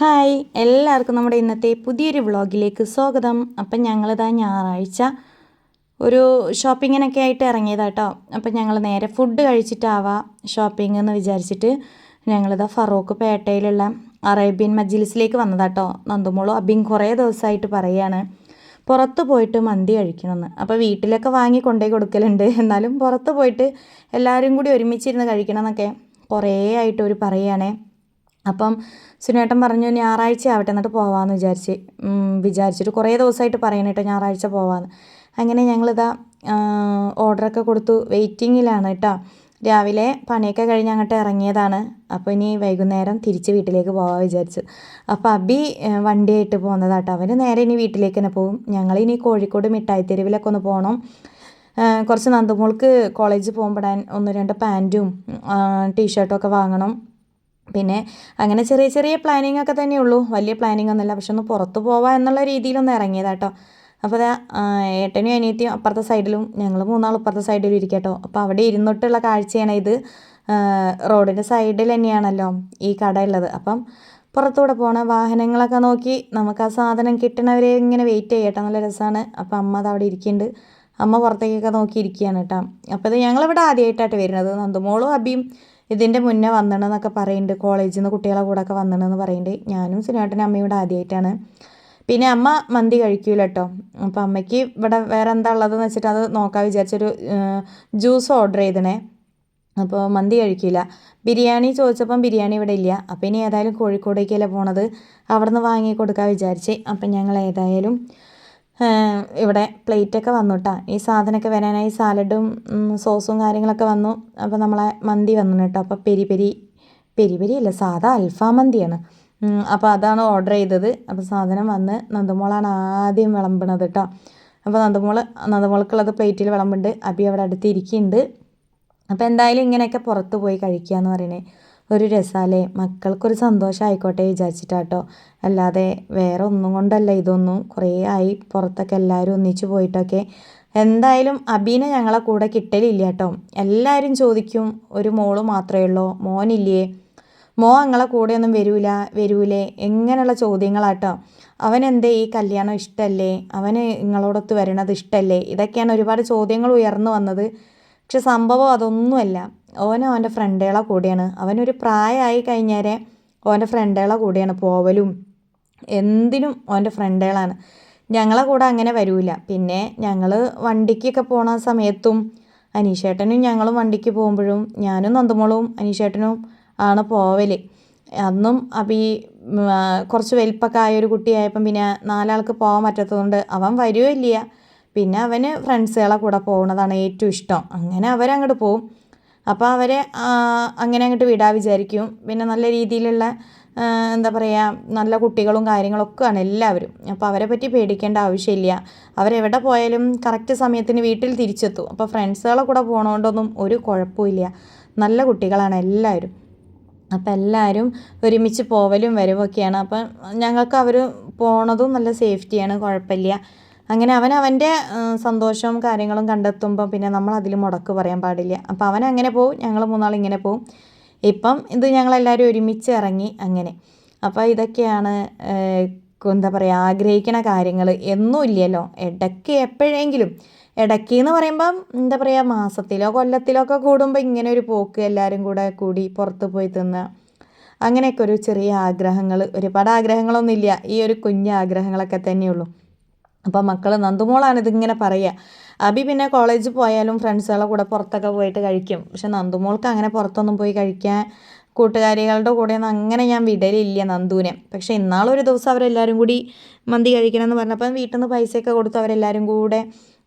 Hi എല്ലാവർക്കും നമ്മുടെ ഇന്നത്തെ പുതിയൊരു വ്ളോഗിലേക്ക് സ്വാഗതം. അപ്പം ഞങ്ങളിതാ ഞായറാഴ്ച ഒരു ഷോപ്പിങ്ങിനൊക്കെ ആയിട്ട് ഇറങ്ങിയതാട്ടോ അപ്പം ഞങ്ങൾ നേരെ ഫുഡ് കഴിച്ചിട്ടാവാം ഷോപ്പിംഗ് എന്ന് വിചാരിച്ചിട്ട് ഞങ്ങളിതാ ഫറൂഖ് പേട്ടയിലുള്ള അറേബ്യൻ മജ്ലിസിലേക്ക് വന്നതാട്ടോ നന്ദുമോളും അബിൻ കുറേ ദിവസമായിട്ട് പറയുകയാണ് പുറത്ത് പോയിട്ട് മന്തി കഴിക്കണമെന്ന്. അപ്പോൾ വീട്ടിലൊക്കെ വാങ്ങി കൊണ്ടുപോയി കൊടുക്കലുണ്ട്. എന്നാലും പുറത്ത് പോയിട്ട് എല്ലാവരും കൂടി ഒരുമിച്ചിരുന്ന് കഴിക്കണം എന്നൊക്കെ കുറേ ആയിട്ട് ഒരു പറയുകയാണേ. അപ്പം സുനേട്ടൻ പറഞ്ഞു ഞായറാഴ്ച ആവട്ടെ എന്നിട്ട് പോവാമെന്ന് വിചാരിച്ച് വിചാരിച്ചിട്ട് കുറേ ദിവസമായിട്ട് പറയണേട്ടോ ഞായറാഴ്ച പോവാമെന്ന് അങ്ങനെ ഞങ്ങളിതാ ഓർഡറൊക്കെ കൊടുത്തു. വെയിറ്റിങ്ങിലാണ് കേട്ടോ രാവിലെ പണിയൊക്കെ കഴിഞ്ഞ് അങ്ങോട്ട് ഇറങ്ങിയതാണ്. അപ്പോൾ ഇനി വൈകുന്നേരം തിരിച്ച് വീട്ടിലേക്ക് പോകാൻ വിചാരിച്ചു. അപ്പോൾ അബി വണ്ടിയായിട്ട് പോകുന്നതാട്ടോ അവന് നേരെ ഇനി വീട്ടിലേക്ക് തന്നെ പോകും. ഇനി കോഴിക്കോട് മിഠായി തെരുവിലൊക്കെ ഒന്ന് പോകണം കുറച്ച് നന്ദുമോൾക്ക് കോളേജിൽ പോകുമ്പോഴാൻ ഒന്ന് രണ്ട് പാന്റും ടീഷർട്ടും ഒക്കെ വാങ്ങണം. പിന്നെ അങ്ങനെ ചെറിയ ചെറിയ പ്ലാനിങ് ഒക്കെ തന്നെ ഉള്ളൂ വലിയ പ്ലാനിങ് ഒന്നുമില്ല. പക്ഷെ ഒന്ന് പുറത്ത് പോവാം എന്നുള്ള രീതിയിലൊന്ന് ഇറങ്ങിയതാട്ടോ അപ്പോൾ അതാ ഏട്ടനും അനിയത്തിയും അപ്പുറത്തെ സൈഡിലും ഞങ്ങൾ മൂന്നാൾ ഇപ്പുറത്തെ സൈഡിലും ഇരിക്കട്ടോ അപ്പോൾ അവിടെ ഇരുന്നിട്ടുള്ള കാഴ്ചയാണ് ഇത്. റോഡിന്റെ സൈഡിൽ തന്നെയാണല്ലോ ഈ കട ഉള്ളത്. അപ്പം പുറത്തൂടെ പോണ വാഹനങ്ങളൊക്കെ നോക്കി നമുക്ക് ആ സാധനം കിട്ടണവരെ ഇങ്ങനെ വെയിറ്റ് ചെയ്യട്ടോ നല്ല രസമാണ് അപ്പം അമ്മ അത് അവിടെ ഇരിക്കുന്നുണ്ട് അമ്മ പുറത്തേക്കൊക്കെ നോക്കി ഇരിക്കുകയാണ് കേട്ടോ അപ്പോൾ ഇത് ഞങ്ങളിവിടെ ആദ്യമായിട്ടായിട്ട് വരുന്നത്. നന്ദുമോളും അബിയും ഇതിന്റെ മുന്നേ വന്നിട്ടെന്നൊക്കെ പറയുന്നുണ്ട് കോളേജിൽ നിന്ന് കുട്ടികളെ കൂടെ ഒക്കെ വന്നിട്ടെന്ന് പറയുന്നുണ്ട് ഞാനും സുനേട്ടനും അമ്മയും ഇവിടെ ആദ്യമായിട്ടാണ് പിന്നെ അമ്മ മന്തി കഴിക്കൂല കേട്ടോ അപ്പോൾ അമ്മയ്ക്ക് ഇവിടെ വേറെ എന്താ ഉള്ളതെന്ന് വെച്ചിട്ട് അത് നോക്കാൻ വിചാരിച്ചൊരു ജ്യൂസ് ഓർഡർ ചെയ്തണേ. അപ്പോൾ മന്തി കഴിക്കില്ല ബിരിയാണി ചോദിച്ചപ്പം ബിരിയാണി ഇവിടെ ഇല്ല. അപ്പം ഇനി ഏതായാലും കോഴിക്കോടേക്കല്ലേ പോണത്. അവിടെ നിന്ന് വാങ്ങി കൊടുക്കാൻ വിചാരിച്ച്. അപ്പം ഞങ്ങൾ ഏതായാലും ഇവിടെ പ്ലേറ്റൊക്കെ വന്നു കേട്ടോ ഈ സാധനമൊക്കെ വരാനായി സാലഡും സോസും കാര്യങ്ങളൊക്കെ വന്നു. അപ്പോൾ നമ്മളെ മന്തി വന്നു കേട്ടോ. അപ്പോൾ പെരി പെരി പെരി പെരി അല്ല സാധാ അൽഫാം മന്തിയാണ്. അപ്പോൾ അതാണ് ഓർഡർ ചെയ്തത്. അപ്പോൾ സാധനം വന്ന് നന്ദുമോളാണ് ആദ്യം വിളമ്പണത് കേട്ടോ. അപ്പോൾ നന്ദമോൾ നന്ദമോൾക്കുള്ളത് പ്ലേറ്റിൽ വിളമ്പുണ്ട്. അബി അവിടെ അടുത്ത് ഇരിക്കുന്നുണ്ട്. അപ്പോൾ എന്തായാലും ഇങ്ങനെയൊക്കെ പുറത്ത് പോയി കഴിക്കുക എന്ന് പറയണേ. ഒരു രസമല്ലേ മക്കൾക്കൊരു സന്തോഷം ആയിക്കോട്ടെ വിചാരിച്ചിട്ടാട്ടോ. അല്ലാതെ വേറെ ഒന്നും കൊണ്ടല്ല ഇതൊന്നും. കുറേ ആയി പുറത്തൊക്കെ എല്ലാവരും ഒന്നിച്ചു പോയിട്ടൊക്കെ. എന്തായാലും അബീനെ ഞങ്ങളെ കൂടെ കിട്ടലില്ല കേട്ടോ എല്ലാവരും ചോദിക്കും ഒരു മോൾ മാത്രമേ ഉള്ളൂ? മോനില്ലേ? മോ ഞങ്ങളെ കൂടെ ഒന്നും വരൂല വരൂലേ? എങ്ങനെയുള്ള ചോദ്യങ്ങളാട്ടോ. അവൻ എന്തേ ഈ കല്യാണം ഇഷ്ടമല്ലേ അവന് നിങ്ങളോടൊത്ത് വരണത് ഇഷ്ടമല്ലേ ഇതൊക്കെയാണ് ഒരുപാട് ചോദ്യങ്ങൾ ഉയർന്നു വന്നത്. പക്ഷെ സംഭവം അതൊന്നുമല്ല. ഓൻ അവന്റെ ഫ്രണ്ടുകളെ കൂടെയാണ്. അവനൊരു പ്രായമായി കഴിഞ്ഞേരെ ഓന്റെ ഫ്രണ്ടുകളെ കൂടിയാണ്. പോവലും എന്തിനും ഓന്റെ ഫ്രണ്ടുകളാണ്. ഞങ്ങളെ കൂടെ അങ്ങനെ വരൂല. പിന്നെ ഞങ്ങൾ വണ്ടിക്കൊക്കെ പോണ സമയത്തും അനീഷേട്ടനും ഞങ്ങളും വണ്ടിക്ക് പോകുമ്പോഴും ഞാനും നന്ദമോളും അനീഷേട്ടനും ആണ് പോവൽ അന്നും അപ്പം ഈ കുറച്ച് വലിപ്പമൊക്കെ ആയൊരു കുട്ടിയായപ്പം പിന്നെ നാലാൾക്ക് പോകാൻ പറ്റാത്തതുകൊണ്ട് അവൻ വരുമില്ല പിന്നെ അവന് ഫ്രണ്ട്സുകളെ കൂടെ പോകുന്നതാണ് ഏറ്റവും ഇഷ്ടം. അങ്ങനെ അവരങ്ങോട്ട് പോകും അപ്പോൾ അവരെ അങ്ങനെ അങ്ങോട്ട് വിടാൻ വിചാരിക്കും. പിന്നെ നല്ല രീതിയിലുള്ള എന്താ പറയുക നല്ല കുട്ടികളും കാര്യങ്ങളൊക്കെയാണ് എല്ലാവരും. അപ്പോൾ അവരെ പറ്റി പേടിക്കേണ്ട ആവശ്യമില്ല. അവരെവിടെ പോയാലും കറക്റ്റ് സമയത്തിന് വീട്ടിൽ തിരിച്ചെത്തും. അപ്പോൾ ഫ്രണ്ട്സുകളെ കൂടെ പോകണോണ്ടൊന്നും ഒരു കുഴപ്പമില്ല. നല്ല കുട്ടികളാണ് എല്ലാവരും. അപ്പോൾ എല്ലാവരും ഒരുമിച്ച് പോവലും വരവൊക്കെയാണ് അപ്പം ഞങ്ങൾക്ക് അവർ പോണതും നല്ല സേഫ്റ്റിയാണ്. കുഴപ്പമില്ല. അങ്ങനെ അവൻ അവന്റെ സന്തോഷവും കാര്യങ്ങളും കണ്ടെത്തുമ്പോൾ പിന്നെ നമ്മൾ അതിൽ മുടക്ക് പറയാൻ പാടില്ല. അപ്പോൾ അവൻ അങ്ങനെ പോവും ഞങ്ങൾ മൂന്നാൾ ഇങ്ങനെ പോവും. ഇപ്പം ഇത് ഞങ്ങളെല്ലാവരും ഒരുമിച്ച് ഇറങ്ങി അങ്ങനെ. അപ്പോൾ ഇതൊക്കെയാണ് എന്താ പറയുക ആഗ്രഹിക്കണ കാര്യങ്ങൾ. എന്നും ഇല്ലല്ലോ ഇടയ്ക്ക് എപ്പോഴെങ്കിലും ഇടയ്ക്ക് എന്ന് പറയുമ്പം എന്താ പറയുക മാസത്തിലോ കൊല്ലത്തിലോ ഒക്കെ കൂടുമ്പോൾ ഇങ്ങനെ ഒരു പോക്ക് എല്ലാവരും കൂടെ കൂടി പുറത്ത് പോയി തിന്നുക അങ്ങനെയൊക്കെ ഒരു ചെറിയ ആഗ്രഹങ്ങൾ. ഒരുപാട് ആഗ്രഹങ്ങളൊന്നുമില്ല. ഈ ഒരു കുഞ്ഞ് ആഗ്രഹങ്ങളൊക്കെ തന്നെയുള്ളൂ. അപ്പോൾ മക്കൾ നന്ദുമോളാണ് ഇതിങ്ങനെ പറയുക. അബി പിന്നെ കോളേജിൽ പോയാലും ഫ്രണ്ട്സുകളെ കൂടെ പുറത്തൊക്കെ പോയിട്ട് കഴിക്കും. പക്ഷെ നന്ദുമോൾക്ക് അങ്ങനെ പുറത്തൊന്നും പോയി കഴിക്കാൻ കൂട്ടുകാരികളുടെ കൂടെയൊന്നും അങ്ങനെ ഞാൻ വിടലില്ല നന്ദുവിനെ. പക്ഷേ ഇന്നാളൊരു ദിവസം അവരെല്ലാവരും കൂടി മന്തി കഴിക്കണം എന്ന് പറഞ്ഞപ്പം വീട്ടിൽ നിന്ന് പൈസയൊക്കെ കൊടുത്ത് അവരെല്ലാവരും കൂടെ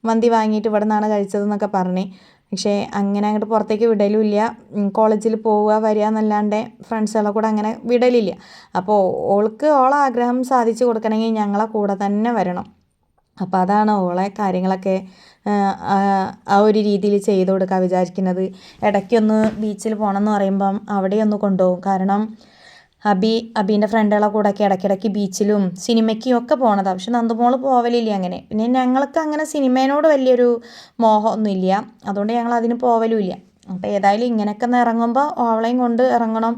മന്തി വാങ്ങിയിട്ട് ഇവിടെ നിന്നാണ് കഴിച്ചതെന്നൊക്കെ പറഞ്ഞേ. പക്ഷേ അങ്ങനെ അങ്ങോട്ട് പുറത്തേക്ക് വിടലുമില്ല. കോളേജിൽ പോവുക വരിക എന്നല്ലാണ്ട് ഫ്രണ്ട്സുകളെ കൂടെ അങ്ങനെ വിടലില്ല. അപ്പോൾ ഓൾക്ക് ഓളാഗ്രഹം സാധിച്ചു കൊടുക്കണമെങ്കിൽ ഞങ്ങളെ കൂടെ തന്നെ വരണം. അപ്പോൾ അതാണ് ഓളെ കാര്യങ്ങളൊക്കെ ആ, ഒരു രീതിയിൽ ചെയ്ത് കൊടുക്കാൻ വിചാരിക്കുന്നത്. ഇടയ്ക്കൊന്ന് ബീച്ചിൽ പോകണം എന്ന് പറയുമ്പം അവിടെ ഒന്ന് കൊണ്ടുപോകും. കാരണം അബി അബീന്റെ ഫ്രണ്ടുകളെ കൂടെയൊക്കെ ഇടയ്ക്കിടയ്ക്ക് ബീച്ചിലും സിനിമയ്ക്കും ഒക്കെ പോണതാണ് പക്ഷെ നന്ദുമോൾ പോവലില്ല അങ്ങനെ. പിന്നെ ഞങ്ങൾക്ക് അങ്ങനെ സിനിമേനോട് വലിയൊരു മോഹമൊന്നുമില്ല അതുകൊണ്ട് ഞങ്ങൾ അതിന് പോവലുമില്ല അപ്പോൾ ഏതായാലും ഇങ്ങനെയൊക്കെ ഒന്ന് ഇറങ്ങുമ്പോൾ ഓവളെയും കൊണ്ട് ഇറങ്ങണം.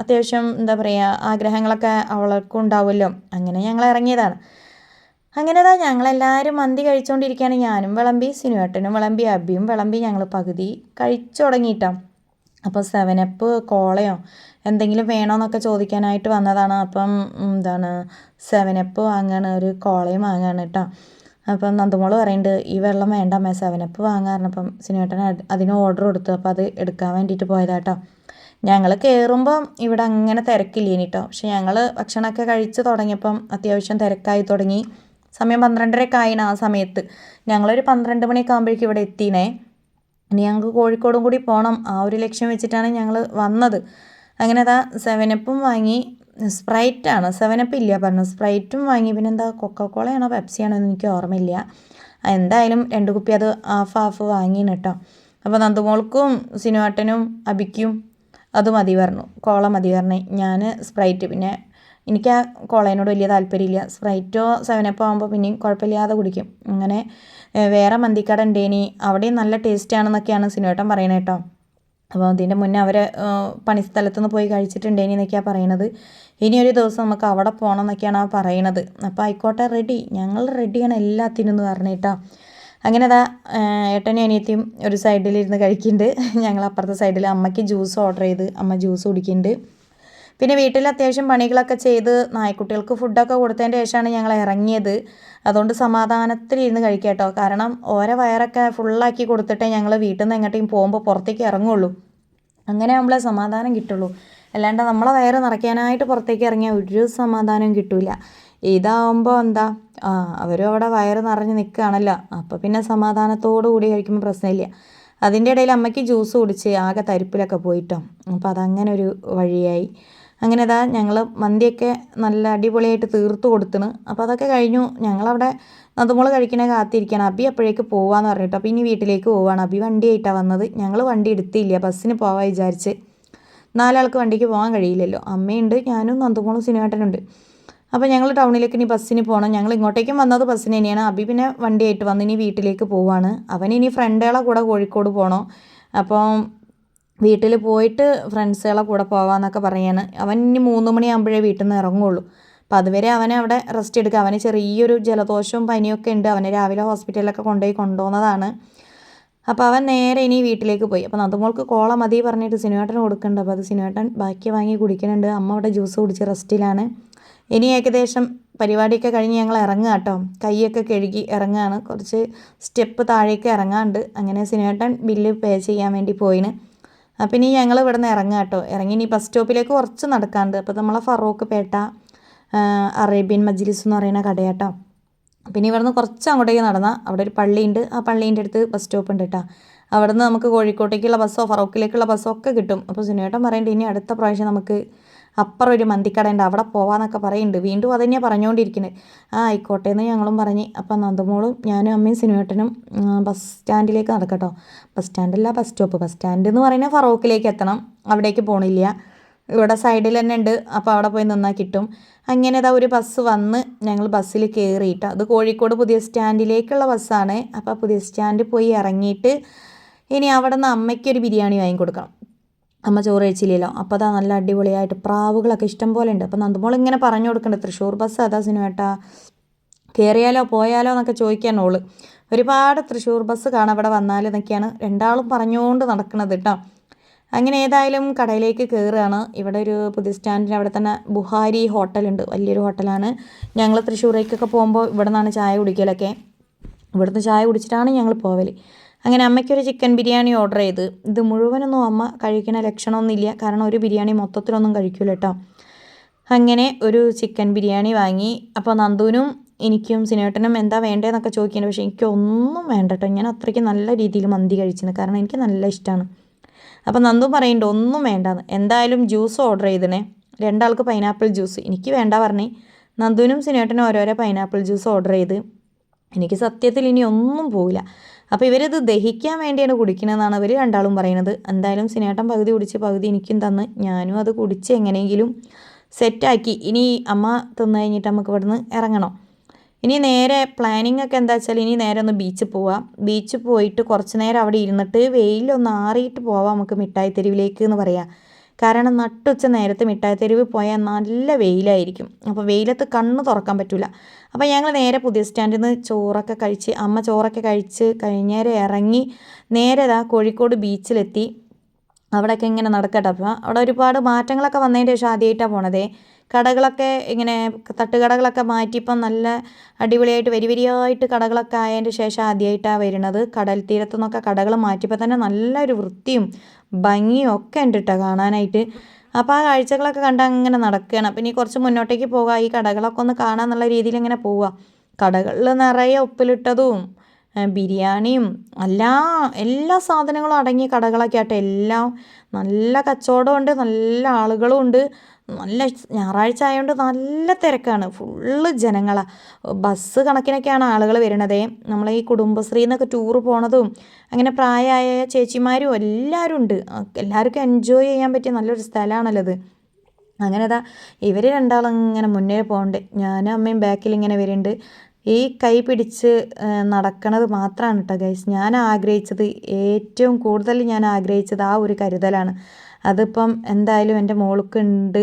അത്യാവശ്യം എന്താ പറയുക ആഗ്രഹങ്ങളൊക്കെ അവൾക്കും ഉണ്ടാവുമല്ലോ. അങ്ങനെ ഞങ്ങൾ ഇറങ്ങിയതാണ്. അങ്ങനെ താ ഞങ്ങളെല്ലാവരും മന്തി കഴിച്ചുകൊണ്ടിരിക്കുകയാണ് ഞാനും വിളമ്പി സിനുവേട്ടനും വിളമ്പി അബിയും വിളമ്പി ഞങ്ങൾ പകുതി കഴിച്ചു തുടങ്ങിയിട്ടാണ് അപ്പോൾ സെവനപ്പ് കോളയോ എന്തെങ്കിലും വേണമെന്നൊക്കെ ചോദിക്കാനായിട്ട് വന്നതാണ്. അപ്പം എന്താണ് സെവനപ്പ് വാങ്ങാണ് ഒരു കോളയും വാങ്ങാണ് കേട്ടോ അപ്പം നന്ദമോൾ പറയുന്നുണ്ട് ഈ വെള്ളം വേണ്ട മേ സെവനപ്പ് വാങ്ങാറുണ്ട് സിനുവേട്ടൻ അതിന് ഓർഡർ കൊടുത്തു. അപ്പോൾ അത് എടുക്കാൻ വേണ്ടിയിട്ട് പോയതാട്ടോ ഞങ്ങൾ കയറുമ്പം ഇവിടെ അങ്ങനെ തിരക്കില്ലേനിട്ടോ പക്ഷെ ഞങ്ങൾ ഭക്ഷണമൊക്കെ കഴിച്ച് തുടങ്ങിയപ്പം അത്യാവശ്യം തിരക്കായി തുടങ്ങി. സമയം പന്ത്രണ്ടരയൊക്കെ ആയിന് ആ സമയത്ത്. ഞങ്ങളൊരു പന്ത്രണ്ട് മണിയൊക്കെ ആകുമ്പോഴേക്കും ഇവിടെ എത്തിനേ. ഇനി ഞങ്ങൾക്ക് കോഴിക്കോടും കൂടി പോകണം ആ ഒരു ലക്ഷ്യം വെച്ചിട്ടാണ് ഞങ്ങൾ വന്നത്. അങ്ങനെ അതാ സെവനപ്പും വാങ്ങി സ്പ്രൈറ്റാണ് സെവനപ്പ് ഇല്ല പറഞ്ഞു. സ്പ്രൈറ്റും വാങ്ങി. പിന്നെ എന്താ കൊക്കക്കോളയാണോ പെപ്സിയാണോ എന്ന് എനിക്ക് ഓർമ്മയില്ല. എന്തായാലും രണ്ട് കുപ്പി അത് ഹാഫ് ഹാഫ് വാങ്ങിന് കേട്ടോ അപ്പോൾ നന്ദുമോൾക്കും സിനുവാട്ടനും അബിക്കും അത് മതി പറഞ്ഞു. കോള മതി പറഞ്ഞു. ഞാൻ സ്പ്രൈറ്റ് പിന്നെ എനിക്ക് ആ കോളേനോട് വലിയ താല്പര്യമില്ല. സ്പ്രൈറ്റോ സെവനപ്പോ ആകുമ്പോൾ പിന്നെയും കുഴപ്പമില്ലാതെ കുടിക്കും. അങ്ങനെ വേറെ മന്തിക്കട ഉണ്ടേനി. അവിടെയും നല്ല ടേസ്റ്റ് ആണെന്നൊക്കെയാണ് സിനുവേട്ടൻ പറയണത് കേട്ടോ. അപ്പോൾ അതിന്റെ മുന്നേ അവരെ പണിസ്ഥലത്തു നിന്ന് പോയി കഴിച്ചിട്ടുണ്ടേനി എന്നൊക്കെയാണ് പറയണത്. ഇനി ഒരു ദിവസം നമുക്ക് അവിടെ പോകണം എന്നൊക്കെയാണ് ആ പറയണത്. അപ്പോൾ ആയിക്കോട്ടെ റെഡി ഞങ്ങൾ റെഡിയാണ് എല്ലാത്തിനും എന്ന് പറഞ്ഞിട്ടോ അങ്ങനെ അതാ ഏട്ടനും അനിയത്തിയും ഒരു സൈഡിലിരുന്ന് കഴിക്കുന്നുണ്ട് ഞങ്ങൾ അപ്പുറത്തെ സൈഡിൽ അമ്മയ്ക്ക് ജ്യൂസ് ഓർഡർ ചെയ്ത് അമ്മ ജ്യൂസ് കുടിക്കുന്നുണ്ട് പിന്നെ വീട്ടിൽ അത്യാവശ്യം പണികളൊക്കെ ചെയ്ത് നായ്ക്കുട്ടികൾക്ക് ഫുഡൊക്കെ കൊടുത്തതിന്റെ ശേഷമാണ് ഞങ്ങൾ ഇറങ്ങിയത്. അതുകൊണ്ട് സമാധാനത്തിലിരുന്ന് കഴിക്കാം കേട്ടോ. കാരണം ഓരോ വയറൊക്കെ ഫുള്ളാക്കി കൊടുത്തിട്ടേ ഞങ്ങൾ വീട്ടിൽ നിന്ന് എങ്ങോട്ടേയും പോകുമ്പോൾ പുറത്തേക്ക് ഇറങ്ങുള്ളൂ. അങ്ങനെ നമ്മളെ സമാധാനം കിട്ടുള്ളൂ. അല്ലാണ്ട് നമ്മളെ വയറ് നിറയ്ക്കാനായിട്ട് പുറത്തേക്ക് ഇറങ്ങിയാൽ ഒരു സമാധാനവും കിട്ടില്ല ഇതാവുമ്പോൾ എന്താ? ആ അവരും അവിടെ വയറ് നിറഞ്ഞ് നിൽക്കുകയാണല്ലോ. അപ്പോൾ പിന്നെ സമാധാനത്തോടു കൂടി കഴിക്കുമ്പോൾ പ്രശ്നമില്ല. അതിന്റെ ഇടയിൽ അമ്മയ്ക്ക് ജ്യൂസ് കുടിച്ച് ആകെ തരിപ്പിലൊക്കെ പോയിട്ടോ. അപ്പോൾ അതങ്ങനെ ഒരു വഴിയായി. അങ്ങനെ അതാ ഞങ്ങൾ മന്തിയൊക്കെ നല്ല അടിപൊളിയായിട്ട് തീർത്ത് കൊടുത്തിന് അപ്പോൾ അതൊക്കെ കഴിഞ്ഞു. ഞങ്ങളവിടെ നതുമോൾ കഴിക്കണ കാത്തിരിക്കുകയാണ് അബി അപ്പോഴേക്ക് പോവാന്ന് പറഞ്ഞിട്ട് അപ്പോൾ ഇനി വീട്ടിലേക്ക് പോവാണ്. അബി വണ്ടിയായിട്ടാണ് വന്നത്. ഞങ്ങൾ വണ്ടി എടുത്തില്ല. ബസ്സിന് പോവാൻ വിചാരിച്ച്. നാലാൾക്ക് വണ്ടിക്ക് പോകാൻ കഴിയില്ലല്ലോ. അമ്മയുണ്ട് ഞാനും നന്ദുമോളും സിനിമേട്ടനുണ്ട് അപ്പോൾ ഞങ്ങൾ ടൗണിലേക്ക് ഇനി ബസ്സിന് പോകണം ഞങ്ങൾ ഇങ്ങോട്ടേക്കും വന്നത് ബസ്സിന് തന്നെയാണ്. അബി പിന്നെ വണ്ടിയായിട്ട് വന്ന് ഇനി വീട്ടിലേക്ക് പോവാണ്. അവൻ ഇനി ഫ്രണ്ടുകളെ കൂടെ കോഴിക്കോട് പോകണം അപ്പം വീട്ടിൽ പോയിട്ട് ഫ്രണ്ട്സുകളെ കൂടെ പോകാമെന്നൊക്കെ പറയാണ്. അവൻ ഇനി മൂന്ന് മണിയാകുമ്പോഴേ വീട്ടിൽ നിന്ന് ഇറങ്ങുള്ളൂ. അപ്പോൾ അതുവരെ അവനെ അവിടെ റെസ്റ്റ് എടുക്കുക. അവന് ചെറിയൊരു ജലദോഷവും പനിയൊക്കെ ഉണ്ട്. അവനെ രാവിലെ ഹോസ്പിറ്റലിലൊക്കെ കൊണ്ടുപോയി കൊണ്ടുപോകുന്നതാണ്. അപ്പോൾ അവൻ നേരെ ഇനി വീട്ടിലേക്ക് പോയി. അപ്പോൾ നന്ദമോൾക്ക് കോള മതി പറഞ്ഞിട്ട് സിനിമേട്ടൻ കൊടുക്കുന്നുണ്ട്. അപ്പോൾ അത് സിനിമേട്ടൻ ബാക്കി വാങ്ങി കുടിക്കുന്നുണ്ട്. അമ്മ അവിടെ ജ്യൂസ് കുടിച്ച് റെസ്റ്റിലാണ് ഇനി ഏകദേശം പരിപാടിയൊക്കെ കഴിഞ്ഞ് ഞങ്ങൾ ഇറങ്ങുക കേട്ടോ. കൈയൊക്കെ കഴുകി ഇറങ്ങുകയാണ്. കുറച്ച് സ്റ്റെപ്പ് താഴേക്ക് ഇറങ്ങാണ്ട് അങ്ങനെ സിനിമേട്ടൻ ബില്ല് പേ ചെയ്യാൻ വേണ്ടി പോയിന്. അപ്പം ഇനി ഞങ്ങൾ ഇവിടെ നിന്ന് ഇറങ്ങാം കേട്ടോ ഇറങ്ങി ഇനി ബസ് സ്റ്റോപ്പിലേക്ക് കുറച്ച് നടക്കാണ്ട് അപ്പോൾ നമ്മളെ ഫറൂഖ് പേട്ട അറേബ്യൻ മജ്ലിസ് എന്ന് പറയുന്ന കടയാട്ടോ. പിന്നെ ഇവിടുന്ന് കുറച്ച് അങ്ങോട്ടേക്ക് നടന്നാൽ അവിടെ ഒരു പള്ളിയുണ്ട്. ആ പള്ളീന്റെ അടുത്ത് ബസ് സ്റ്റോപ്പ് ഉണ്ട് കേട്ടോ അവിടെ നിന്ന് നമുക്ക് കോഴിക്കോട്ടേക്കുള്ള ബസ്സോ ഫറോക്കിലേക്കുള്ള ബസ്സോ ഒക്കെ കിട്ടും. അപ്പോൾ സുനേട്ടൻ പറയേണ്ടത് ഇനി അടുത്ത പ്രാവശ്യം നമുക്ക് അപ്പുറം ഒരു മന്തിക്കടയുണ്ട് അവിടെ പോവാന്നൊക്കെ പറയുന്നുണ്ട്. വീണ്ടും അത് തന്നെയാണ് പറഞ്ഞുകൊണ്ടിരിക്കുന്നത് ആ ആയിക്കോട്ടെ എന്ന് ഞങ്ങളും പറഞ്ഞ്. അപ്പം നന്ദമോളും ഞാനും അമ്മയും സിനുവേട്ടനും ബസ് സ്റ്റാൻഡിലേക്ക് നടക്കട്ടോ. ബസ് സ്റ്റാൻഡല്ല ബസ് സ്റ്റോപ്പ്. ബസ് സ്റ്റാൻഡ് എന്ന് പറയുന്നത് ഫറോക്കിലേക്ക് എത്തണം. അവിടേക്ക് പോകണില്ല ഇവിടെ സൈഡിൽ തന്നെ ഉണ്ട്. അപ്പോൾ അവിടെ പോയി നിന്നാൽ കിട്ടും. അങ്ങനെ ഇതാ ഒരു ബസ് വന്ന് ഞങ്ങൾ ബസ്സിൽ കയറിയിട്ട് അത് കോഴിക്കോട് പുതിയ സ്റ്റാൻഡിലേക്കുള്ള ബസ്സാണ്. അപ്പോൾ പുതിയ സ്റ്റാൻഡിൽ പോയി ഇറങ്ങിയിട്ട് ഇനി അവിടെ നിന്ന് അമ്മയ്ക്കൊരു ബിരിയാണി വാങ്ങി കൊടുക്കണം അമ്മ ചോറ് കഴിച്ചില്ലല്ലോ. അപ്പോൾ അതാ നല്ല അടിപൊളിയായിട്ട് പ്രാവുകളൊക്കെ ഇഷ്ടം പോലെ ഉണ്ട്. അപ്പോൾ നന്ദമോൾ ഇങ്ങനെ പറഞ്ഞു കൊടുക്കണ്ട തൃശ്ശൂർ ബസ് അതാ സിനിമേട്ടാ കയറിയാലോ പോയാലോ എന്നൊക്കെ ചോദിക്കാൻ ഓൾ. ഒരുപാട് തൃശ്ശൂർ ബസ് കാണാം അവിടെ വന്നാൽ എന്നൊക്കെയാണ് രണ്ടാളും പറഞ്ഞുകൊണ്ട് നടക്കുന്നത് കേട്ടോ അങ്ങനെ ഏതായാലും കടയിലേക്ക് കയറുകയാണ് ഇവിടെ ഒരു പുതിയ സ്റ്റാൻഡിൽ അവിടെ തന്നെ ബുഹാരി ഹോട്ടലുണ്ട് വലിയൊരു ഹോട്ടലാണ്. ഞങ്ങൾ തൃശ്ശൂരേക്കൊക്കെ പോകുമ്പോൾ ഇവിടെ നിന്നാണ് ചായ കുടിക്കലൊക്കെ. ഇവിടുന്ന് ചായ കുടിച്ചിട്ടാണ് ഞങ്ങൾ പോവൽ അങ്ങനെ അമ്മയ്ക്കൊരു ചിക്കൻ ബിരിയാണി ഓർഡർ ചെയ്ത്. ഇത് മുഴുവനൊന്നും അമ്മ കഴിക്കണ ലക്ഷണമൊന്നുമില്ല. കാരണം ഒരു ബിരിയാണി മൊത്തത്തിലൊന്നും കഴിക്കില്ല കേട്ടോ. അങ്ങനെ ഒരു ചിക്കൻ ബിരിയാണി വാങ്ങി. അപ്പോൾ നന്ദുവിനും എനിക്കും സിനേട്ടനും എന്താ വേണ്ടതെന്നൊക്കെ ചോദിക്കുന്നത് പക്ഷേ എനിക്കൊന്നും വേണ്ട കേട്ടോ. ഞാൻ അത്രയ്ക്ക് നല്ല രീതിയിൽ മന്തി കഴിച്ചിരുന്നു. കാരണം എനിക്ക് നല്ല ഇഷ്ടമാണ് അപ്പോൾ നന്ദു പറയുന്നുണ്ട് ഒന്നും വേണ്ടാന്ന്. എന്തായാലും ജ്യൂസ് ഓർഡർ ചെയ്തണേ രണ്ടാൾക്ക് പൈനാപ്പിൾ ജ്യൂസ്. എനിക്ക് വേണ്ട പറഞ്ഞേ നന്ദുവിനും സിനേട്ടനും ഓരോരോ പൈനാപ്പിൾ ജ്യൂസ് ഓർഡർ ചെയ്ത്. എനിക്ക് സത്യത്തിൽ ഇനി ഒന്നും പോവില്ല. അപ്പോൾ ഇവരിത് ദഹിക്കാൻ വേണ്ടിയാണ് കുടിക്കണതെന്നാണ് അവർ രണ്ടാളും പറയുന്നത്. എന്തായാലും സിനേട്ടൻ പകുതി കുടിച്ച് പകുതി എനിക്കും തന്ന്. ഞാനും അത് കുടിച്ച് എങ്ങനെയെങ്കിലും സെറ്റാക്കി ഇനി അമ്മ തിന്നു കഴിഞ്ഞിട്ട് നമുക്ക് ഇവിടുന്ന് ഇറങ്ങണം. ഇനി നേരെ പ്ലാനിങ് ഒക്കെ എന്താ വെച്ചാൽ ഇനി നേരെ ഒന്ന് ബീച്ചിൽ പോവാം. ബീച്ചിൽ പോയിട്ട് കുറച്ച് നേരം അവിടെ ഇരുന്നിട്ട് വെയിലൊന്ന് ആറിയിട്ട് പോവാം നമുക്ക് മിഠായി തെരുവിലേക്ക് എന്ന് പറയാം. കാരണം നട്ടുച്ച നേരത്ത് തെരുവിൽ പോയാൽ നല്ല വെയിലായിരിക്കും. അപ്പോൾ വെയിലത്ത് കണ്ണ് തുറക്കാൻ പറ്റില്ല അപ്പോൾ ഞങ്ങൾ നേരെ പുതിയ സ്റ്റാൻഡിൽ നിന്ന് ചോറൊക്കെ കഴിച്ച് അമ്മ ചോറൊക്കെ കഴിച്ച് കഴിഞ്ഞേരെ ഇറങ്ങി നേരെ ഇതാ കോഴിക്കോട് ബീച്ചിലെത്തി. അവിടെയൊക്കെ ഇങ്ങനെ നടക്കട്ടെ. അപ്പോൾ അവിടെ ഒരുപാട് മാറ്റങ്ങളൊക്കെ വന്നതിന്റെ ശേഷം ആദ്യമായിട്ടാണ് പോണതേ. കടകളൊക്കെ ഇങ്ങനെ തട്ടുകടകളൊക്കെ മാറ്റി ഇപ്പം നല്ല അടിപൊളിയായിട്ട് വരി വരിയായിട്ട് കടകളൊക്കെ ആയതിന്റെ ശേഷം ആദ്യമായിട്ടാണ് വരുന്നത്. കടൽ തീരത്തു നിന്നൊക്കെ കടകൾ മാറ്റിയപ്പോൾ തന്നെ നല്ലൊരു വൃത്തിയും ഭംഗിയും ഒക്കെ ഉണ്ട് കേട്ടോ കാണാനായിട്ട്. അപ്പോൾ ആ കാഴ്ചകളൊക്കെ കണ്ട് അങ്ങനെ നടക്കുകയാണ്. അപ്പം ഇനി കുറച്ച് മുന്നോട്ടേക്ക് പോകുക ഈ കടകളൊക്കെ ഒന്ന് കാണാമെന്നുള്ള രീതിയിൽ ഇങ്ങനെ പോവുക കടകളിൽ നിറയെ ഉപ്പിലിട്ടതും ബിരിയാണിയും എല്ലാ എല്ലാ സാധനങ്ങളും അടങ്ങിയ കടകളൊക്കെ ആട്ടെ എല്ലാം നല്ല കച്ചവടമുണ്ട് നല്ല ആളുകളും ഉണ്ട്. നല്ല ഞായറാഴ്ച ആയതുകൊണ്ട് നല്ല തിരക്കാണ്. ഫുള്ള് ജനങ്ങളാണ് ബസ് കണക്കിനൊക്കെയാണ് ആളുകൾ വരണതേ നമ്മളെ ഈ കുടുംബശ്രീ എന്നൊക്കെ ടൂറ് പോണതും അങ്ങനെ പ്രായമായ ചേച്ചിമാരും എല്ലാവരും ഉണ്ട് എല്ലാവർക്കും എൻജോയ് ചെയ്യാൻ പറ്റിയ നല്ലൊരു സ്ഥലമാണല്ലോ അത് അങ്ങനെ അതാ ഇവർ രണ്ടാളും ഇങ്ങനെ മുന്നേ പോകണ്ടേ ഞാനും അമ്മയും ബാക്കിൽ ഇങ്ങനെ വരുന്നുണ്ട് ഈ കൈ പിടിച്ച് നടക്കണത് മാത്രമാണ് കേട്ടോ ഗൈസ്. ഞാൻ ആഗ്രഹിച്ചത് ഏറ്റവും കൂടുതൽ ഞാൻ ആഗ്രഹിച്ചത് ആ ഒരു കരുതലാണ്. അതിപ്പം എന്തായാലും എന്റെ മോൾക്കുണ്ട്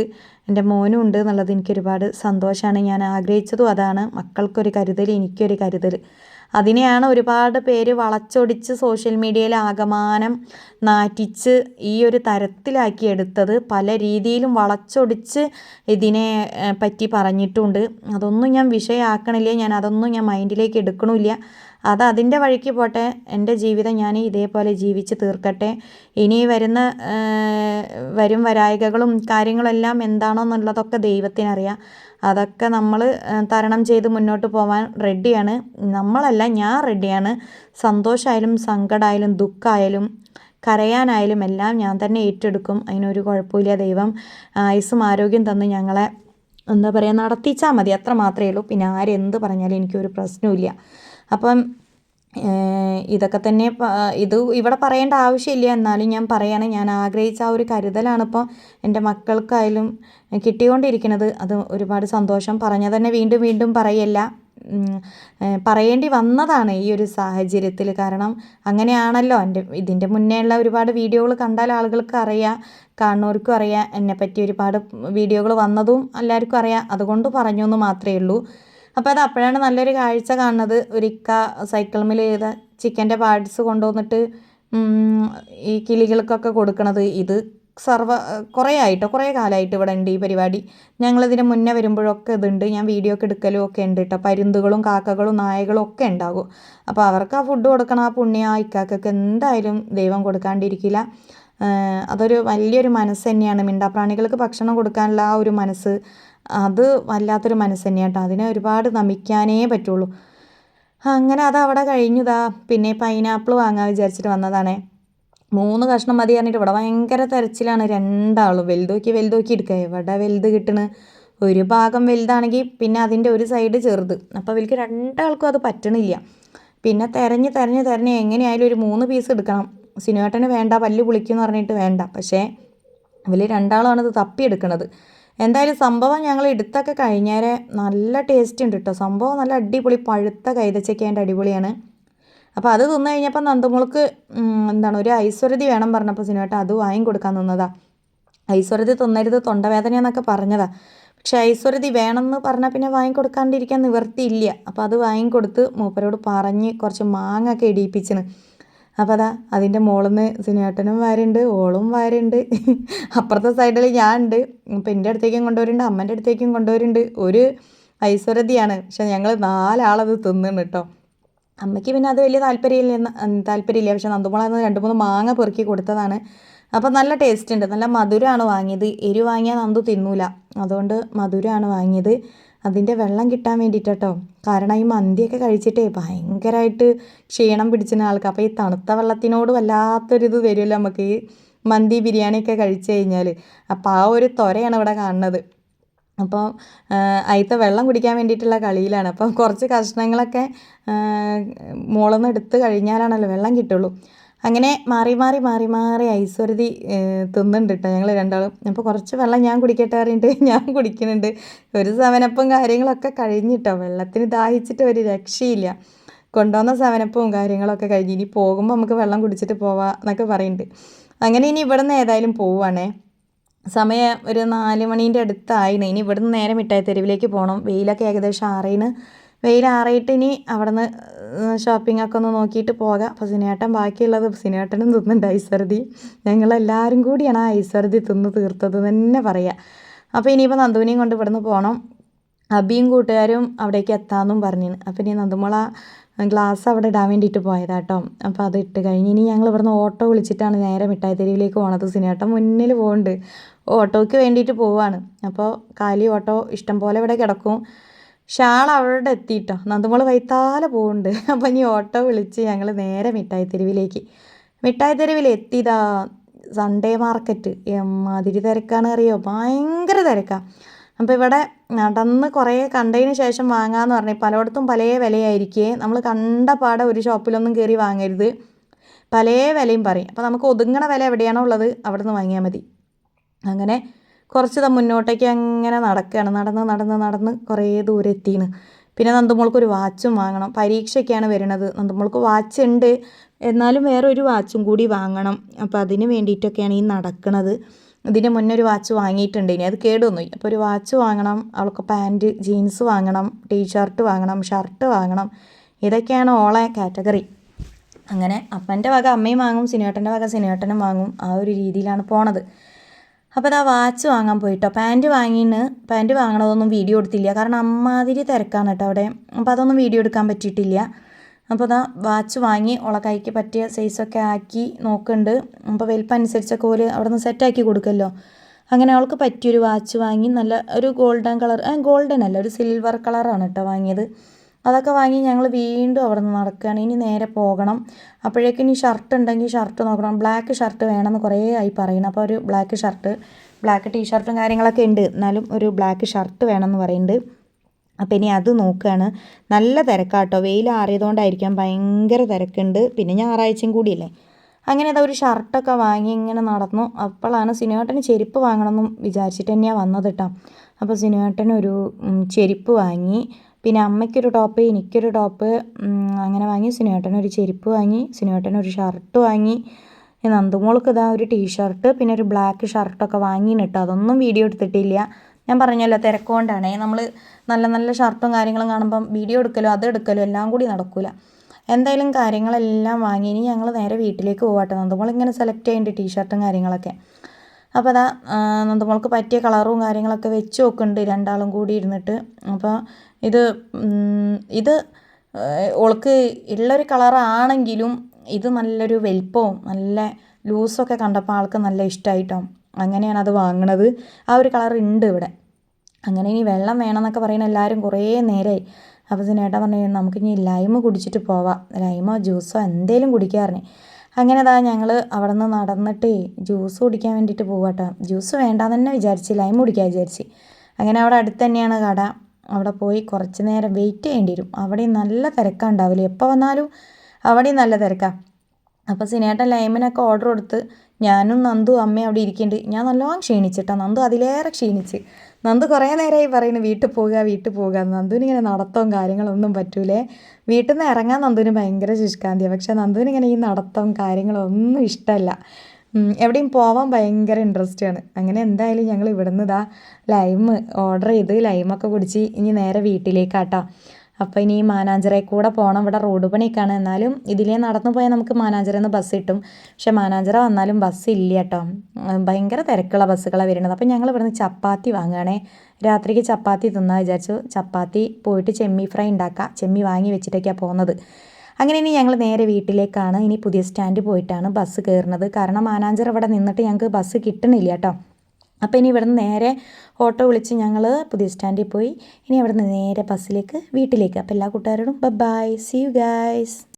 എന്റെ മോനും ഉണ്ട് എന്നുള്ളത് എനിക്കൊരുപാട് സന്തോഷമാണ് ഞാൻ ആഗ്രഹിച്ചതും അതാണ്. മക്കൾക്കൊരു കരുതൽ എനിക്കൊരു കരുതൽ. അതിനെയാണ് ഒരുപാട് പേര് വളച്ചൊടിച്ച് സോഷ്യൽ മീഡിയയിൽ ആകമാനം നാറ്റിച്ച് ഈ ഒരു തരത്തിലാക്കി എടുത്തത്. പല രീതിയിലും വളച്ചൊടിച്ച് ഇതിനെ പറ്റി പറഞ്ഞിട്ടുണ്ട്. അതൊന്നും ഞാൻ വിഷയമാക്കണില്ല. ഞാൻ അതൊന്നും ഞാൻ മൈൻഡിലേക്ക് എടുക്കണില്ല. അത് അതിന്റെ വഴിക്ക് പോട്ടെ. എന്റെ ജീവിതം ഞാൻ ഇതേപോലെ ജീവിച്ച് തീർക്കട്ടെ. ഇനി വരുന്ന വരും വരായികകളും കാര്യങ്ങളെല്ലാം എന്താണോ എന്നുള്ളതൊക്കെ ദൈവത്തിനറിയാം. അതൊക്കെ നമ്മൾ തരണം ചെയ്ത് മുന്നോട്ട് പോകാൻ റെഡിയാണ്. നമ്മളല്ല ഞാൻ റെഡിയാണ്. സന്തോഷമായാലും സങ്കടമായാലും ദുഃഖമായാലും കരയാനായാലും എല്ലാം ഞാൻ തന്നെ ഏറ്റെടുക്കും. അതിനൊരു കുഴപ്പമില്ല ദൈവം. ആയുസ്സും ആരോഗ്യം തന്ന് ഞങ്ങളെ എന്താ പറയുക നടത്തിച്ചാൽ മതി. അത്ര മാത്രമേ ഉള്ളൂ. പിന്നെ ആരെന്ത് പറഞ്ഞാലും എനിക്കൊരു പ്രശ്നമില്ല അപ്പം ഇതൊക്കെ തന്നെ ഇത് ഇവിടെ പറയേണ്ട ആവശ്യമില്ല. എന്നാലും ഞാൻ പറയാണ് ഞാൻ ആഗ്രഹിച്ച ആ ഒരു കരുതലാണ് ഇപ്പോൾ എന്റെ മക്കൾക്കായാലും കിട്ടിക്കൊണ്ടിരിക്കുന്നത്. അത് ഒരുപാട് സന്തോഷം. പറഞ്ഞാൽ തന്നെ വീണ്ടും വീണ്ടും പറയല്ല. പറയേണ്ടി വന്നതാണ് ഈ ഒരു സാഹചര്യത്തിൽ. കാരണം അങ്ങനെയാണല്ലോ. എന്റെ ഇതിന്റെ മുന്നേ ഉള്ള ഒരുപാട് വീഡിയോകൾ കണ്ടാൽ ആളുകൾക്ക് അറിയാം കാണുന്നവർക്കും അറിയാം. എന്നെപ്പറ്റി ഒരുപാട് വീഡിയോകൾ വന്നതും എല്ലാവർക്കും അറിയാം. അതുകൊണ്ട് പറഞ്ഞു എന്ന് മാത്രമേ ഉള്ളൂ. അപ്പോൾ അത് അപ്പോഴാണ് നല്ലൊരു കാഴ്ച കാണുന്നത്. ഒരിക്ക സൈക്കിൾമിൽ ചെയ്ത ചിക്കന്റെ പാർട്സ് കൊണ്ടുവന്നിട്ട് ഈ കിളികൾക്കൊക്കെ കൊടുക്കണത്. ഇത് സർവ കുറേ ആയിട്ടോ കുറേ കാലമായിട്ട് ഇവിടെ ഉണ്ട് ഈ പരിപാടി. ഞങ്ങളിതിന് മുന്നേ വരുമ്പോഴൊക്കെ ഇതുണ്ട്. ഞാൻ വീഡിയോ ഒക്കെ എടുക്കലും ഒക്കെ ഉണ്ട് കേട്ടോ പരുന്തുകളും കാക്കകളും നായകളും ഒക്കെ ഉണ്ടാകും. അപ്പോൾ അവർക്ക് ആ ഫുഡ് കൊടുക്കണം ആ പുണ്യ ആ ഇക്കാക്കൊക്കെ എന്തായാലും ദൈവം കൊടുക്കാണ്ടിരിക്കില്ല. അതൊരു വലിയൊരു മനസ്സ് തന്നെയാണ്. മിണ്ടാപ്രാണികൾക്ക് ഭക്ഷണം കൊടുക്കാനുള്ള ആ ഒരു മനസ്സ് അത് വല്ലാത്തൊരു മനസ്സ് തന്നെയാണ് കേട്ടോ അതിനെ ഒരുപാട് നമിക്കാനേ പറ്റുള്ളൂ. അങ്ങനെ അത് അവിടെ കഴിഞ്ഞതാ. പിന്നെ പൈനാപ്പിൾ വാങ്ങാൻ വിചാരിച്ചിട്ട് വന്നതാണേ. മൂന്ന് കഷ്ണം മതി പറഞ്ഞിട്ട് ഇവിടെ ഭയങ്കര തെരച്ചിലാണ് രണ്ടാളും. വലുതോക്കി വലുതോക്കി എടുക്കുക. എവിടെ വലുത് കിട്ടണ്? ഒരു ഭാഗം വലുതാണെങ്കിൽ പിന്നെ അതിന്റെ ഒരു സൈഡ് ചെറുത്. അപ്പോൾ വലിക്ക് രണ്ടാൾക്കും അത് പറ്റണില്ല. പിന്നെ തിരഞ്ഞ് തിരഞ്ഞ് തിരഞ്ഞ് എങ്ങനെയായാലും ഒരു മൂന്ന് പീസ് എടുക്കണം. സിനുവേട്ടന് വേണ്ട പല്ല് പുളിക്കുമെന്ന് പറഞ്ഞിട്ട് വേണ്ട. പക്ഷേ ഇവർ രണ്ടാളാണ് ഇത് തപ്പിയെടുക്കണത്. എന്തായാലും സംഭവം ഞങ്ങൾ എടുത്തൊക്കെ കഴിഞ്ഞേരെ നല്ല ടേസ്റ്റ് ഉണ്ട് കേട്ടോ സംഭവം നല്ല അടിപൊളി പഴുത്ത കൈതച്ചക്കേന്റെ അടിപൊളിയാണ്. അപ്പോൾ അത് തിന്നു കഴിഞ്ഞപ്പോൾ നന്ദമുളക്ക് എന്താണ് ഒരു ഐശ്വര്യതി വേണം പറഞ്ഞപ്പോൾ സിനിമേട്ട അത് വാങ്ങി കൊടുക്കാൻ നിന്നതാ. ഐശ്വര്യതി തിന്നരുത് തൊണ്ടവേദന എന്നൊക്കെ പറഞ്ഞതാ. പക്ഷെ ഐശ്വര്യതി വേണമെന്ന് പറഞ്ഞാൽ പിന്നെ വാങ്ങിക്കൊടുക്കാണ്ടിരിക്കാൻ നിവർത്തിയില്ല അപ്പോൾ അത് വാങ്ങിക്കൊടുത്ത് മൂപ്പരോട് പറഞ്ഞ് കുറച്ച് മാങ്ങ ഒക്കെ ഇടിയിപ്പിച്ചിന്. അപ്പോൾ അതാ അതിന്റെ മുകളിൽ നിന്ന് സിനിമേട്ടനും വാരുണ്ട് ഓളും വാരുണ്ട് അപ്പുറത്തെ സൈഡിൽ ഞാൻ ഉണ്ട് ഇപ്പം എന്റെ അടുത്തേക്കും കൊണ്ടുവരുന്നുണ്ട് അമ്മന്റെ അടുത്തേക്കും കൊണ്ടുവരുന്നുണ്ട്. ഒരു ഐശ്വര്യതയാണ്. പക്ഷെ ഞങ്ങൾ നാലാളത് തിന്നുന്നു കേട്ടോ. അമ്മയ്ക്ക് പിന്നെ അത് വലിയ താല്പര്യമില്ല താല്പര്യമില്ല. പക്ഷെ നന്ദുമോളന്ന് രണ്ട് മൂന്ന് മാങ്ങ പെറുക്കി കൊടുത്തതാണ്. അപ്പം നല്ല ടേസ്റ്റ് ഉണ്ട്. നല്ല മധുരമാണ് വാങ്ങിയത്. എരി വാങ്ങിയാൽ നന്ദു തിന്നൂല. അതുകൊണ്ട് മധുരമാണ് വാങ്ങിയത്. അതിന്റെ വെള്ളം കിട്ടാൻ വേണ്ടിയിട്ടോ കാരണം ഈ മന്തിയൊക്കെ കഴിച്ചിട്ടേ ഭയങ്കരമായിട്ട് ക്ഷീണം പിടിച്ചിന് ആൾക്ക്. അപ്പോൾ ഈ തണുത്ത വെള്ളത്തിനോട് വല്ലാത്തൊരിത് വരുമല്ലോ നമുക്ക് ഈ മന്തി ബിരിയാണിയൊക്കെ കഴിച്ചു കഴിഞ്ഞാൽ അപ്പോൾ ആ ഒരു ത്വരയാണ് ഇവിടെ കാണുന്നത്. അപ്പോൾ അതിലത്തെ വെള്ളം കുടിക്കാൻ വേണ്ടിയിട്ടുള്ള കളിയിലാണ്. അപ്പം കുറച്ച് കഷ്ണങ്ങളൊക്കെ എടുത്ത് കഴിഞ്ഞാലാണല്ലോ വെള്ളം കിട്ടുള്ളൂ. അങ്ങനെ മാറി മാറി മാറി മാറി ഐശ്വര്യതി തിന്നുന്നുണ്ട് കേട്ടോ ഞങ്ങൾ രണ്ടാളും. അപ്പോൾ കുറച്ച് വെള്ളം ഞാൻ കുടിക്കട്ടെ അറിയിട്ട് ഞാൻ കുടിക്കുന്നുണ്ട്. ഒരു സവനപ്പം കാര്യങ്ങളൊക്കെ കഴിഞ്ഞിട്ടോ. വെള്ളത്തിന് ദാഹിച്ചിട്ട് ഒരു രക്ഷയില്ല. കൊണ്ടുവന്ന സവനപ്പവും കാര്യങ്ങളൊക്കെ കഴിഞ്ഞ്. ഇനി പോകുമ്പോൾ നമുക്ക് വെള്ളം കുടിച്ചിട്ട് പോവാം എന്നൊക്കെ പറയുന്നുണ്ട് അങ്ങനെ ഇനി ഇവിടെ നിന്ന് ഏതായാലും പോവുകയാണേ സമയം ഒരു നാല് മണീന്റെ അടുത്തായിന് ഇനി ഇവിടുന്ന് നേരെ മിഠായി തെരുവിലേക്ക് പോകണം വെയിലൊക്കെ ഏകദേശം ആറേന് വെയിൽ ആറിയിട്ട് ഇനി അവിടുന്ന് ഷോപ്പിംഗ് ഒക്കെ ഒന്ന് നോക്കിയിട്ട് പോകാം. അപ്പോൾ സിനേട്ടൻ ബാക്കിയുള്ളത് സിനേട്ടനും തിന്നുണ്ട് ഐസർദി ഞങ്ങളെല്ലാവരും കൂടിയാണ് ആ ഐസർദി തിന്ന് തീർത്തത് തന്നെ പറയുക അപ്പോൾ ഇനിയിപ്പോൾ നന്ദുവിനെയും കൊണ്ട് ഇവിടുന്ന് പോകണം അബിയും കൂട്ടുകാരും അവിടേക്ക് എത്താമെന്നും പറഞ്ഞു അപ്പോൾ ഇനി നന്ദുമുള ഗ്ലാസ് അവിടെ ഇടാൻ വേണ്ടിയിട്ട് പോയതാട്ടോ. അപ്പോൾ അത് ഇട്ട് കഴിഞ്ഞ് ഇനി ഞങ്ങൾ ഇവിടുന്ന് ഓട്ടോ വിളിച്ചിട്ടാണ് നേരെ മിഠായി തെരുവിലേക്ക് പോണത്. സിനേട്ടൻ മുന്നിൽ പോകുന്നുണ്ട് ഓട്ടോയ്ക്ക് വേണ്ടിയിട്ട് പോവാണ്. അപ്പോൾ കാലി ഓട്ടോ ഇഷ്ടം പോലെ ഇവിടെ കിടക്കും. ഷാൾ അവിടെ എത്തിയിട്ടോ നന്ദുമോൾ വൈത്താലെ പോകുന്നുണ്ട് അപ്പോൾ ഇനി ഓട്ടോ വിളിച്ച് ഞങ്ങൾ നേരെ മിഠായി തെരുവിലേക്ക്. മിഠായി തെരുവിൽ എത്തിയതാ സൺഡേ മാർക്കറ്റ് എമ്മാതിരി തിരക്കാണ് അറിയോ ഭയങ്കര തിരക്കാണ് അപ്പോൾ ഇവിടെ നടന്ന് കുറേ കണ്ടതിന് ശേഷം വാങ്ങാമെന്ന് പറഞ്ഞു. പലയിടത്തും പല വിലയായിരിക്കേ. നമ്മൾ കണ്ട പാടെ ഒരു ഷോപ്പിലൊന്നും കയറി വാങ്ങരുത്. പല വിലയും പറയും. അപ്പോൾ നമുക്ക് ഒതുങ്ങണ വില എവിടെയാണോ ഉള്ളത് അവിടെ നിന്ന് വാങ്ങിയാൽ മതി. അങ്ങനെ കുറച്ച് മുന്നോട്ടേക്ക് അങ്ങനെ നടക്കുകയാണ് നടന്ന് നടന്ന് നടന്ന് കുറേ ദൂരം എത്തിയാണ് പിന്നെ നന്ദുമോൾക്ക് ഒരു വാച്ചും വാങ്ങണം. പരീക്ഷയ്ക്കാണ് വരുന്നത്. നന്ദുമോൾക്ക് വാച്ച് ഉണ്ട് എന്നാലും വേറെ ഒരു വാച്ചും കൂടി വാങ്ങണം. അപ്പോൾ അതിന് വേണ്ടിയിട്ടൊക്കെയാണ് ഈ നടക്കുന്നത് ഇതിന് മുന്നേ ഒരു വാച്ച് വാങ്ങിയിട്ടുണ്ട്. ഇനി അത് കേടുവന്നു അപ്പോൾ ഒരു വാച്ച് വാങ്ങണം. അവൾക്ക് പാന്റ് ജീൻസ് വാങ്ങണം. ടീഷർട്ട് വാങ്ങണം. ഷർട്ട് വാങ്ങണം. ഇതൊക്കെയാണ് ഓളെ കാറ്റഗറി. അങ്ങനെ അപ്പന്റെ വക അമ്മയും വാങ്ങും. സിനേട്ടന്റെ വക സിനേട്ടനും വാങ്ങും. ആ ഒരു രീതിയിലാണ് പോണത്. അപ്പോൾ അതാ വാച്ച് വാങ്ങാൻ പോയിട്ടോ. പാന്റ് വാങ്ങിയിട്ട് പാന്റ് വാങ്ങണതൊന്നും വീഡിയോ എടുത്തില്ല. കാരണം അമ്മാതിരി തിരക്കാണ് കേട്ടോ അവിടെ. അപ്പോൾ അതൊന്നും വീഡിയോ എടുക്കാൻ പറ്റിയിട്ടില്ല. അപ്പോൾ അതാ വാച്ച് വാങ്ങി കൈക്ക് പറ്റിയ സൈസൊക്കെ ആക്കി നോക്കുന്നുണ്ട് അപ്പോൾ വലിപ്പം അനുസരിച്ചൊക്കെ പോലെ അവിടെ നിന്ന് സെറ്റാക്കി കൊടുക്കുമല്ലോ അങ്ങനെ അവൾക്ക് പറ്റിയൊരു വാച്ച് വാങ്ങി നല്ല ഒരു ഗോൾഡൻ കളർ ഗോൾഡൻ അല്ല ഒരു സിൽവർ കളറാണ് കേട്ടോ വാങ്ങിയത്. അതൊക്കെ വാങ്ങി ഞങ്ങൾ വീണ്ടും അവിടെ നിന്ന് നടക്കുകയാണ് ഇനി നേരെ പോകണം. അപ്പോഴേക്കും ഇനി ഷർട്ട് ഉണ്ടെങ്കിൽ ഷർട്ട് നോക്കണം. ബ്ലാക്ക് ഷർട്ട് വേണമെന്ന് കുറേ ആയി പറയുന്നു. അപ്പോൾ ഒരു ബ്ലാക്ക് ഷർട്ട് ബ്ലാക്ക് ടീഷർട്ടും കാര്യങ്ങളൊക്കെ ഉണ്ട്. എന്നാലും ഒരു ബ്ലാക്ക് ഷർട്ട് വേണമെന്ന് പറയുന്നുണ്ട്. അപ്പോൾ ഇനി അത് നോക്കുകയാണ്. നല്ല തിരക്കാട്ടോ. വെയിൽ ആറിയതുകൊണ്ടായിരിക്കാം ഭയങ്കര തിരക്കുണ്ട്. പിന്നെ ഞായറാഴ്ചയും കൂടിയല്ലേ. അങ്ങനെ അതാ ഒരു ഷർട്ടൊക്കെ വാങ്ങി ഇങ്ങനെ നടന്നു. അപ്പോഴാണ് സിനിമേട്ടന് ചെരുപ്പ് വാങ്ങണമെന്നും വിചാരിച്ചിട്ട് തന്നെയാണ് വന്നത് കേട്ടോ. അപ്പോൾ സിനിമേട്ടനൊരു ചെരുപ്പ് വാങ്ങി. പിന്നെ അമ്മയ്ക്കൊരു ടോപ്പ് എനിക്കൊരു ടോപ്പ് അങ്ങനെ വാങ്ങി സിനുവേട്ടനൊരു ചെരുപ്പ് വാങ്ങി സിനുവേട്ടനൊരു ഷർട്ട് വാങ്ങി നന്ദുമോൾക്ക് ഇതാ ഒരു ടീഷർട്ട് പിന്നെ ഒരു ബ്ലാക്ക് ഷർട്ടൊക്കെ വാങ്ങി കേട്ടോ അതൊന്നും വീഡിയോ എടുത്തിട്ടില്ല. ഞാൻ പറഞ്ഞല്ലോ തിരക്കുകൊണ്ടാണേ നമ്മൾ നല്ല നല്ല ഷർട്ടും കാര്യങ്ങളും കാണുമ്പം വീഡിയോ എടുക്കലോ അത് എടുക്കലോ എല്ലാം കൂടി നടക്കില്ല എന്തായാലും കാര്യങ്ങളെല്ലാം വാങ്ങി ഇനി ഞങ്ങൾ നേരെ വീട്ടിലേക്ക് പോകട്ടെ നന്ദുമോൾ ഇങ്ങനെ സെലക്ട് ചെയ്യേണ്ട ടീഷർട്ടും കാര്യങ്ങളൊക്കെ. അപ്പോൾ അതാ നന്ദമോൾക്ക് പറ്റിയ കളറും കാര്യങ്ങളൊക്കെ വെച്ച് നോക്കുന്നുണ്ട് രണ്ടാളും കൂടി ഇരുന്നിട്ട്. അപ്പോൾ ഇത് ഇത് ഓൾക്ക് ഉള്ളൊരു കളറാണെങ്കിലും ഇത് നല്ലൊരു വലിപ്പവും നല്ല ലൂസൊക്കെ കണ്ടപ്പോൾ ആൾക്ക് നല്ല ഇഷ്ടമായിട്ടോ അങ്ങനെയാണ് അത് വാങ്ങണത്. ആ ഒരു കളർ ഉണ്ട് ഇവിടെ. അങ്ങനെ ഇനി വെള്ളം വേണമെന്നൊക്കെ പറയുന്ന എല്ലാവരും കുറേ നേരമായി അപ്പോൾ ചേട്ടാ പറഞ്ഞു നമുക്കിനി ലൈമ് കുടിച്ചിട്ട് പോവാം. ലൈമോ ജ്യൂസോ എന്തേലും കുടിക്കാറിന് അങ്ങനെ അതാ ഞങ്ങൾ അവിടെ നിന്ന് നടന്നിട്ട് ജ്യൂസ് കുടിക്കാൻ വേണ്ടിയിട്ട് പോവാട്ടോ. ജ്യൂസ് വേണ്ടാന്ന് തന്നെ വിചാരിച്ച് ലൈം കുടിക്കാൻ വിചാരിച്ച്. അങ്ങനെ അവിടെ അടുത്ത് തന്നെയാണ് കട. അവിടെ പോയി കുറച്ച് നേരം വെയിറ്റ് ചെയ്യേണ്ടി വരും. അവിടെ നല്ല തിരക്കാണ് ഉണ്ടാവില്ല എപ്പോൾ വന്നാലും അവിടെയും നല്ല തിരക്കാണ് അപ്പോൾ സിനേട്ടൻ ലൈമിനൊക്കെ ഓർഡർ കൊടുത്ത് ഞാനും നന്ദു അമ്മയും അവിടെ ഇരിക്കുന്നുണ്ട് ഞാൻ നല്ലോണം ക്ഷീണിച്ചിട്ടാണ് നന്ദു അതിലേറെ ക്ഷീണിച്ച്. നന്ദു കുറേ നേരമായി പറയുന്നു വീട്ടിൽ പോവുക വീട്ടിൽ പോവുക നന്ദുവിന് ഇങ്ങനെ നടത്തവും കാര്യങ്ങളൊന്നും പറ്റൂലേ. വീട്ടിൽ നിന്ന് ഇറങ്ങാൻ നന്ദുവിന് ഭയങ്കര ശുഷ്കാന്തിയാണ് പക്ഷേ നന്ദുവിന് ഇങ്ങനെ ഈ നടത്തവും കാര്യങ്ങളൊന്നും ഇഷ്ടമല്ല എവിടെയും പോവാൻ ഭയങ്കര ഇൻട്രസ്റ്റ് ആണ്. അങ്ങനെ എന്തായാലും ഞങ്ങൾ ഇവിടുന്ന് ഇതാ ലൈമ് ഓർഡർ ചെയ്ത് ലൈമൊക്കെ കുടിച്ച് ഇനി നേരെ വീട്ടിലേക്കാട്ടോ. അപ്പോൾ ഇനി മാനാഞ്ചറെ കൂടെ പോകണം ഇവിടെ റോഡ് പണിയൊക്കെയാണ് എന്നാലും ഇതിലേ നടന്നു പോയാൽ നമുക്ക് മാനാഞ്ചിറയിൽ നിന്ന് ബസ് കിട്ടും. പക്ഷെ മാനാഞ്ചറ വന്നാലും ബസ് ഇല്ല കേട്ടോ. ഭയങ്കര തിരക്കുള്ള ബസ്സുകളാണ് വരുന്നത്. അപ്പോൾ ഞങ്ങൾ ഇവിടുന്ന് ചപ്പാത്തി വാങ്ങുകയാണേ രാത്രിക്ക് ചപ്പാത്തി തിന്നാൻ വിചാരിച്ചു. ചപ്പാത്തി പോയിട്ട് ചെമ്മി ഫ്രൈ ഉണ്ടാക്കാം. ചെമ്മി വാങ്ങി വെച്ചിട്ടൊക്കെയാണ് പോകുന്നത് അങ്ങനെ ഇനി ഞങ്ങൾ നേരെ വീട്ടിലേക്കാണ്. ഇനി പുതിയ സ്റ്റാൻഡ് പോയിട്ടാണ് ബസ് കയറുന്നത്. കാരണം മാനാഞ്ചർ ഇവിടെ നിന്നിട്ട് ഞങ്ങൾക്ക് ബസ് കിട്ടണില്ല കേട്ടോ. അപ്പോൾ ഇനി ഇവിടുന്ന് നേരെ ഓട്ടോ വിളിച്ച് ഞങ്ങൾ പുതിയ സ്റ്റാൻഡിൽ പോയി. ഇനി അവിടുന്ന് നേരെ ബസ്സിലേക്ക് വീട്ടിലേക്ക്. അപ്പോൾ എല്ലാ കൂട്ടുകാരോടും ബൈ സി യു ഗൈസ്